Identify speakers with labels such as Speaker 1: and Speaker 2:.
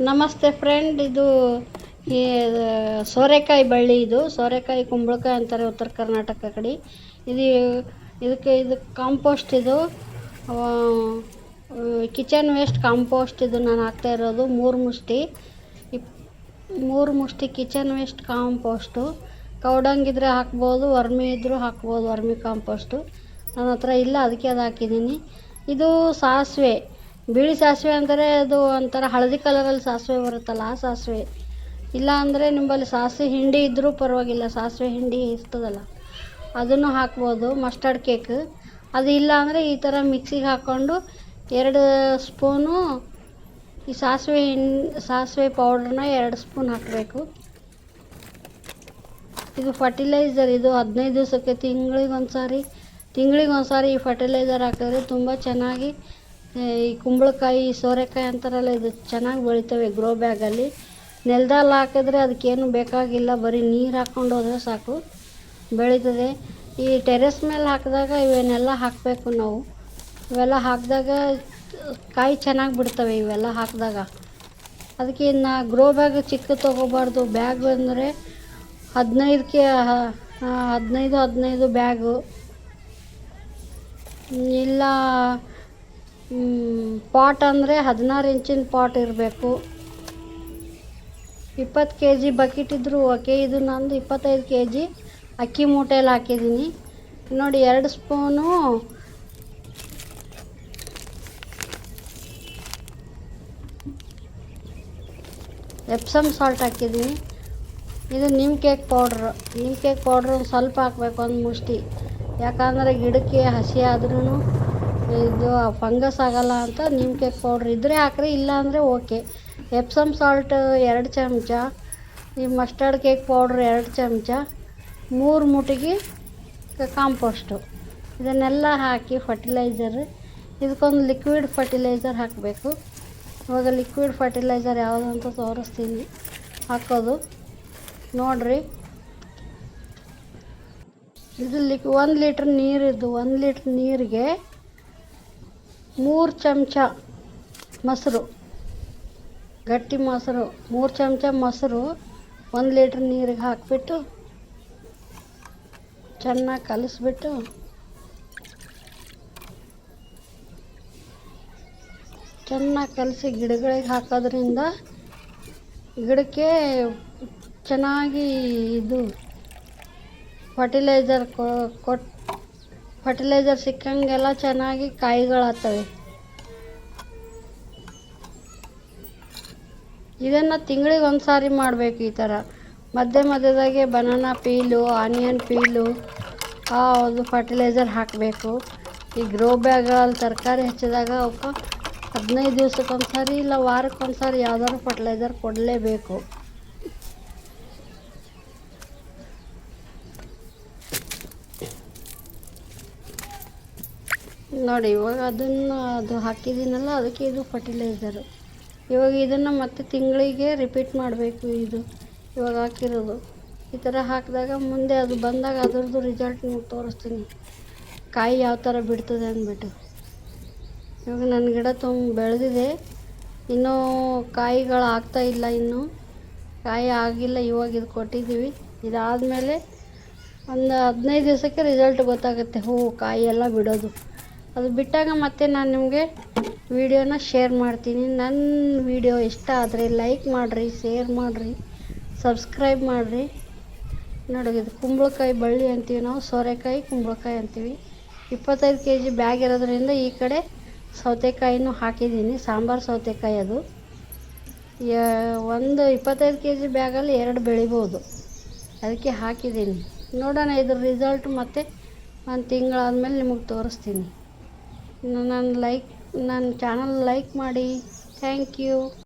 Speaker 1: ನಮಸ್ತೆ ಫ್ರೆಂಡ್ ಇದು ಈ ಸೋರೆಕಾಯಿ ಬಳ್ಳಿ ಇದು. ಸೋರೆಕಾಯಿ, ಕುಂಬಳಕಾಯಿ ಅಂತಾರೆ ಉತ್ತರ ಕರ್ನಾಟಕ ಕಡೆ. ಇದು, ಇದಕ್ಕೆ, ಇದು ಕಾಂಪೋಸ್ಟ್ ಇದು. ಕಿಚನ್ ವೇಸ್ಟ್ ಕಾಂಪೋಸ್ಟ್ ಇದು ನಾನು ಹಾಕ್ತಾ ಇರೋದು. ಮೂರು ಮುಷ್ಟಿ. ಇಪ್, ಮೂರು ಮುಷ್ಟಿ ಕಿಚನ್ ವೇಸ್ಟ್ ಕಾಂಪೋಸ್ಟು ಕೌಡಂಗಿದ್ರೆ ಹಾಕ್ಬೋದು, ವರ್ಮಿ ಇದ್ದರೂ ಹಾಕ್ಬೋದು, ವರ್ಮಿ ಕಾಂಪೋಸ್ಟು ನನ್ನ ಹತ್ರ ಇಲ್ಲ, ಅದಕ್ಕೆ ಅದು ಹಾಕಿದ್ದೀನಿ. ಇದು ಸಾಸಿವೆ. ಬಿಳಿ ಸಾಸಿವೆ ಅಂದರೆ ಅದು ಒಂಥರ ಹಳದಿ ಕಲರಲ್ಲಿ ಸಾಸಿವೆ ಬರುತ್ತಲ್ಲ ಆ ಸಾಸಿವೆ. ಇಲ್ಲ ಅಂದರೆ ನಿಂಬಲ್ಲಿ ಸಾಸಿವೆ ಹಿಂಡಿ ಇದ್ದರೂ ಪರವಾಗಿಲ್ಲ, ಸಾಸಿವೆ ಹಿಂಡಿ ಇರ್ತದಲ್ಲ. ಅದನ್ನು ಹಾಕ್ಬೋದು ಮಸ್ಟರ್ಡ್ ಕೇಕ್ ಅದು ಇಲ್ಲ ಅಂದರೆ ಈ ಥರ ಮಿಕ್ಸಿಗೆ ಹಾಕ್ಕೊಂಡು ಎರಡು ಸ್ಪೂನು ಈ ಸಾಸಿವೆ ಹಿಂ, ಸಾಸಿವೆ ಪೌಡ್ರನ್ನ ಎರಡು ಸ್ಪೂನ್ ಹಾಕಬೇಕು. ಇದು ಫರ್ಟಿಲೈಸರ್ ಇದು ಹದಿನೈದು ದಿವಸಕ್ಕೆ ತಿಂಗಳಿಗೆ ಒಂದು ಸಾರಿ ತಿಂಗಳಿಗೆ ಈ ಫರ್ಟಿಲೈಸರ್ ಹಾಕಿದ್ರೆ ತುಂಬ ಚೆನ್ನಾಗಿ ಈ ಕುಂಬಳಕಾಯಿ, ಸೋರೆಕಾಯಿ ಅಂತಾರಲ್ಲ, ಇದು ಚೆನ್ನಾಗಿ ಬೆಳಿತವೆ ಗ್ರೋ ಬ್ಯಾಗಲ್ಲಿ ನೆಲದಲ್ಲಿ ಹಾಕಿದ್ರೆ ಅದಕ್ಕೇನು ಬೇಕಾಗಿಲ್ಲ, ಬರೀ ನೀರು ಹಾಕ್ಕೊಂಡು ಹೋದರೆ ಸಾಕು. ಬೆಳೀತದೆ. ಈ ಟೆರೆಸ್ ಮೇಲೆ ಹಾಕಿದಾಗ ಇವನ್ನೆಲ್ಲ ಹಾಕಬೇಕು ನಾವು? ಇವೆಲ್ಲ ಹಾಕಿದಾಗ, ಕಾಯಿ ಚೆನ್ನಾಗಿ ಬಿಡ್ತವೆ ಇವೆಲ್ಲ ಹಾಕಿದಾಗ. ಅದಕ್ಕೆ ಇನ್ನು ಗ್ರೋ ಬ್ಯಾಗ್ ಚಿಕ್ಕ ತೊಗೋಬಾರ್ದು. ಬ್ಯಾಗ್ ಅಂದರೆ ಹದಿನೈದಕ್ಕೆ ಹದಿನೈದು ಹದಿನೈದು ಬ್ಯಾಗು ಇಲ್ಲ ಪಾಟ್ ಅಂದರೆ ಹದಿನಾರು ಇಂಚಿನ ಪಾಟ್ ಇರಬೇಕು. ಇಪ್ಪತ್ತು ಕೆ ಜಿ ಬಕೆಟ್ ಇದ್ದರೂ ಓಕೆ ಇದು ನಂದು ಇಪ್ಪತ್ತೈದು ಕೆ ಜಿ ಅಕ್ಕಿ ಮೂಟೆಯಲ್ಲಿ ಹಾಕಿದ್ದೀನಿ. ನೋಡಿ, ಎರಡು ಸ್ಪೂನು ಎಪ್ಸಮ್ ಸಾಲ್ಟ್ ಹಾಕಿದ್ದೀನಿ. ಇದು ನಿಮ್ಮ ಕೇಕ್ ಪೌಡ್ರ್ ನಿಮ್ಮ ಕೇಕ್ ಪೌಡ್ರ್ ಸ್ವಲ್ಪ ಹಾಕ್ಬೇಕು, ಒಂದು ಮುಷ್ಟಿ. ಯಾಕಂದರೆ ಗಿಡಕ್ಕೆ ಹಸಿ ಆದ್ರೂ ಇದು ಫಂಗಸ್ ಆಗಲ್ಲ ಅಂತ ನಿಮ್ಮ ಕೇಕ್ ಪೌಡ್ರ್ ಇದ್ದರೆ ಹಾಕ್ರಿ ಇಲ್ಲ ಅಂದರೆ ಓಕೆ ಎಪ್ಸಮ್ ಸಾಲ್ಟ್ ಎರಡು ಚಮಚ, ಈ ಮಸ್ಟರ್ಡ್ ಕೇಕ್ ಪೌಡ್ರ್ ಎರಡು ಚಮಚ, ಮೂರು ಮುಟಿಗೆ ಕಾಂಪೋಸ್ಟು ಇದನ್ನೆಲ್ಲ ಹಾಕಿ ಫರ್ಟಿಲೈಸರ್ ಇದಕ್ಕೊಂದು ಲಿಕ್ವಿಡ್ ಫರ್ಟಿಲೈಸರ್ ಹಾಕಬೇಕು. ಇವಾಗ ಲಿಕ್ವಿಡ್ ಫರ್ಟಿಲೈಸರ್ ಯಾವುದು ಅಂತ ತೋರಿಸ್ತೀನಿ. ಹಾಕೋದು. ನೋಡಿರಿ. ಇದು ಲಿಕ್ ಒಂದು ಲೀಟ್ರ್ ನೀರಿದ್ದು, ಒಂದು ಲೀಟ್ರ್ ನೀರಿಗೆ ಮೂರು ಚಮಚ ಮೊಸರು, ಗಟ್ಟಿ ಮೊಸರು, ಮೂರು ಚಮಚ ಮೊಸರು, ಒಂದು ಲೀಟ್ರ್ ನೀರಿಗೆ ಹಾಕಿಬಿಟ್ಟು ಚೆನ್ನಾಗಿ ಕಲಿಸ್ಬಿಟ್ಟು ಚೆನ್ನಾಗಿ ಕಲಸಿ ಗಿಡಗಳಿಗೆ ಹಾಕೋದ್ರಿಂದ ಗಿಡಕ್ಕೆ ಚೆನ್ನಾಗಿ ಇದು ಫರ್ಟಿಲೈಸರ್ ಕೊಟ್ಟು ಫರ್ಟಿಲೈಸರ್ ಸಿಕ್ಕಂಗೆಲ್ಲ ಚೆನ್ನಾಗಿ ಕಾಯಿಗಳಾಗ್ತವೆ ಇದನ್ನು ತಿಂಗಳಿಗೆ ಒಂದು ಸಾರಿ ಮಾಡಬೇಕು ಈ ಥರ ಮಧ್ಯ ಮಧ್ಯದಾಗೆ ಬನಾನಾ ಪೀಲು ಆನಿಯನ್ ಪೀಲು ಅದು ಫರ್ಟಿಲೈಸರ್ ಹಾಕಬೇಕು. ಈ ಗ್ರೋ ಬ್ಯಾಗ್ಗಳಲ್ಲಿ ತರಕಾರಿ ಹಚ್ಚಿದಾಗ ಅವಕ್ಕೆ ಹದಿನೈದು ದಿವ್ಸಕ್ಕೆ ಸಾರಿ ಇಲ್ಲ ವಾರಕ್ಕೊಂದು ಸಾರಿ ಯಾವ್ದಾದ್ರು ಫರ್ಟಿಲೈಸರ್ ಕೊಡಲೇಬೇಕು. ನೋಡಿ, ಇವಾಗ ಅದನ್ನು ಅದು ಹಾಕಿದ್ದೀನಲ್ಲ, ಅದಕ್ಕೆ ಇದು ಫರ್ಟಿಲೈಸರು ಇವಾಗ ಇದನ್ನು ಮತ್ತೆ ತಿಂಗಳಿಗೆ ರಿಪೀಟ್ ಮಾಡಬೇಕು ಇದು, ಇವಾಗ ಹಾಕಿರೋದು. ಈ ಥರ ಹಾಕಿದಾಗ ಮುಂದೆ ಅದು ಬಂದಾಗ ಅದ್ರದ್ದು ರಿಸಲ್ಟ್ ನಿಮ್ಗೆ ತೋರಿಸ್ತೀನಿ. ಕಾಯಿ ಯಾವ ಥರ ಬಿಡ್ತದೆ ಅಂದ್ಬಿಟ್ಟು. ಇವಾಗ ನನ್ನ ಗಿಡ ತುಂಬ ಬೆಳೆದಿದೆ. ಇನ್ನೂ ಕಾಯಿಗಳು ಆಗ್ತಾ ಇಲ್ಲ ಇನ್ನೂ. ಕಾಯಿ ಆಗಿಲ್ಲ, ಇವಾಗ ಇದು ಕೊಟ್ಟಿದ್ದೀವಿ. ಇದಾದಮೇಲೆ ಒಂದು ಹದಿನೈದು ದಿವಸಕ್ಕೆ ರಿಸಲ್ಟ್ ಗೊತ್ತಾಗುತ್ತೆ. ಹೂವು ಕಾಯಿ ಎಲ್ಲ ಬಿಡೋದು. ಅದು ಬಿಟ್ಟಾಗ ಮತ್ತೆ ನಾನು ನಿಮಗೆ ವಿಡಿಯೋನ ಶೇರ್ ಮಾಡ್ತೀನಿ. ನನ್ನ ವಿಡಿಯೋ ಇಷ್ಟ ಆದರೆ ಲೈಕ್ ಮಾಡಿರಿ ಶೇರ್ ಮಾಡಿರಿ ಸಬ್ಸ್ಕ್ರೈಬ್ ಮಾಡಿರಿ. ನೋಡಿ, ಇದು ಕುಂಬಳಕಾಯಿ ಬಳ್ಳಿ ಅಂತೀವಿ ನಾವು, ಸೋರೆಕಾಯಿ, ಕುಂಬಳಕಾಯಿ ಅಂತೀವಿ. ಇಪ್ಪತ್ತೈದು ಕೆ ಜಿ ಬ್ಯಾಗ್ ಇರೋದ್ರಿಂದ ಈ ಕಡೆ ಸೌತೆಕಾಯಿನೂ ಹಾಕಿದ್ದೀನಿ. ಸಾಂಬಾರು ಸೌತೆಕಾಯಿ ಅದು. ಒಂದು ಇಪ್ಪತ್ತೈದು ಕೆ ಜಿ ಬ್ಯಾಗಲ್ಲಿ ಎರಡು ಬೆಳಿಬೋದು. ಅದಕ್ಕೆ ಹಾಕಿದ್ದೀನಿ. ನೋಡೋಣ ಇದ್ರ ರಿಸಲ್ಟ್ ಮತ್ತು ಒಂದು ತಿಂಗಳಾದಮೇಲೆ ನಿಮಗೆ ತೋರಿಸ್ತೀನಿ. ನನ್ನ ಲೈಕ್ ನನ್ನ ಚಾನಲ್ ಲೈಕ್ ಮಾಡಿ. Thank you